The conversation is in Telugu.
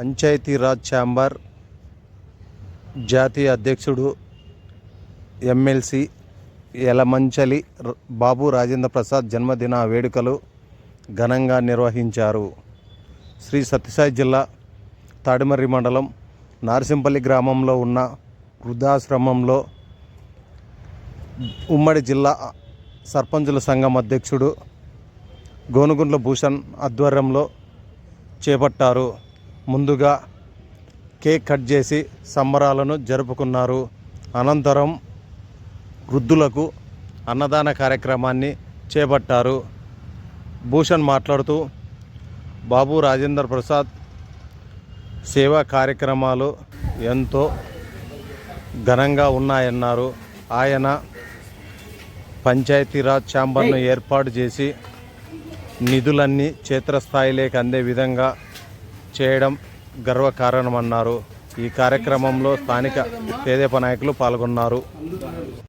పంచాయతీరాజ్ ఛాంబర్ జాతీయ అధ్యక్షుడు ఎమ్మెల్సీ యలమంచలి బాబు రాజేంద్ర ప్రసాద్ జన్మదిన వేడుకలు ఘనంగా నిర్వహించారు. శ్రీ సత్యసాయి జిల్లా తాడిమర్రి మండలం నార్సింపల్లి గ్రామంలో ఉన్న వృద్ధాశ్రమంలో ఉమ్మడి జిల్లా సర్పంచుల సంఘం అధ్యక్షుడు గోనుగుండ్ల భూషణ్ ఆధ్వర్యంలో చేపట్టారు. ముందుగా కేక్ కట్ చేసి సంబరాలను జరుపుకున్నారు. అనంతరం వృద్ధులకు అన్నదాన కార్యక్రమాన్ని చేపట్టారు. భూషణ్ మాట్లాడుతూ బాబు రాజేంద్ర ప్రసాద్ సేవా కార్యక్రమాలు ఎంతో ఘనంగా ఉన్నాయన్నారు. ఆయన పంచాయతీరాజ్ ఛాంబర్ను ఏర్పాటు చేసి నిధులన్నీ క్షేత్రస్థాయిలోకి అందే విధంగా చేయడం గర్వకారణమన్నారు. ఈ కార్యక్రమంలో స్థానిక తెదేపా నాయకులు పాల్గొన్నారు.